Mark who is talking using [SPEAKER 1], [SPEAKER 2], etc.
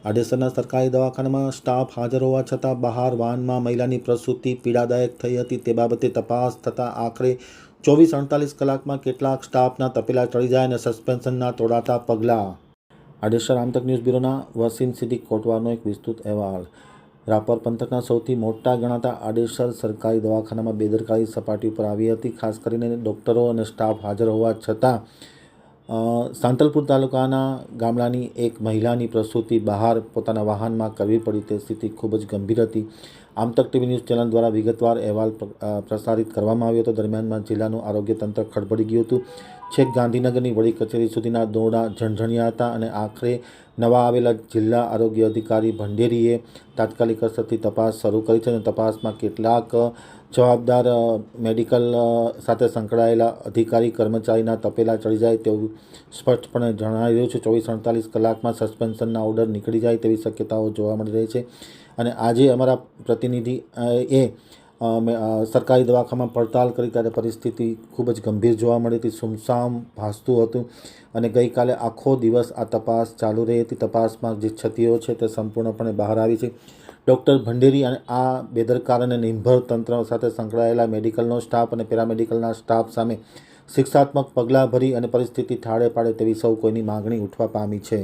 [SPEAKER 1] આડેસરના સરકારી દવાખાનામાં સ્ટાફ હાજર હોવા છતાં બહાર વાહનમાં મહિલાની પ્રસૂતિ પીડાદાયક થઈ હતી. તે બાબતે તપાસ થતાં આખરે ચોવીસ અડતાલીસ કલાકમાં કેટલાક સ્ટાફના તપેલા ચડી જાય અને સસ્પેન્શનના તોડાતા પગલાં. આડેસર આમતક ન્યૂઝ બ્યુરોના વસીમ સિદ્દીક કોટવારનો એક વિસ્તૃત અહેવાલ. રાપર પંથકના સૌથી મોટા ગણાતા આડેસર સરકારી દવાખાનામાં બેદરકારી સપાટી ઉપર આવી હતી. ખાસ કરીને ડૉક્ટરો અને સ્ટાફ હાજર હોવા છતાં સાંતલપુર તાલુકાના ગામડાની એક મહિલાની પ્રસૂતિ બહાર પોતાના વાહનમાં કરવી પડી તે સ્થિતિ ખૂબ જ ગંભીર હતી. આમતક ટીવી ન્યૂઝ ચેનલ દ્વારા વિગતવાર અહેવાલ પ્રસારિત કરવામાં આવ્યો હતો. દરમિયાનમાં જિલ્લાનું આરોગ્ય તંત્ર ખડબડી ગયું હતું. છેક ગાંધીનગરની વડી કચેરી સુધીના દોરડા ઝણઝણ્યા હતા અને આખરે નવા આવેલા જિલ્લા આરોગ્ય અધિકારી ભંડેરીએ તાત્કાલિક અસરથી તપાસ શરૂ કરી છે અને તપાસમાં કેટલાક જવાબદાર મેડિકલ સાથે સંકળાયેલા અધિકારી, કર્મચારીના તપેલા ચડી જાય તેવું સ્પષ્ટપણે જણાવી રહ્યું છે. ચોવીસ અડતાલીસ કલાકમાં સસ્પેન્શનના ઓર્ડર નીકળી જાય તેવી શક્યતાઓ જોવા મળી રહી છે. અને આજે અમારા પ્રતિનિધિ એ સરકારી દવાખાનામાં પડતાલ કરી ત્યારે પરિસ્થિતિ ખૂબ જ ગંભીર જોવા મળી હતી. સુમસામ ભાસતું હતું અને ગઈકાલે આખો દિવસ આ તપાસ ચાલુ રહી હતી. તપાસમાં જે ક્ષતિઓ છે તે સંપૂર્ણપણે બહાર આવી છે. ડૉક્ટર ભંડેરી અને આ બેદરકાર અને નિર્ભર તંત્ર સાથે સંકળાયેલા મેડિકલનો સ્ટાફ અને પેરામેડિકલના સ્ટાફ સામે શિક્ષાત્મક પગલાં ભરી અને પરિસ્થિતિ ઠાળે પાડે તેવી સૌ કોઈની માગણી ઉઠવા પામી છે.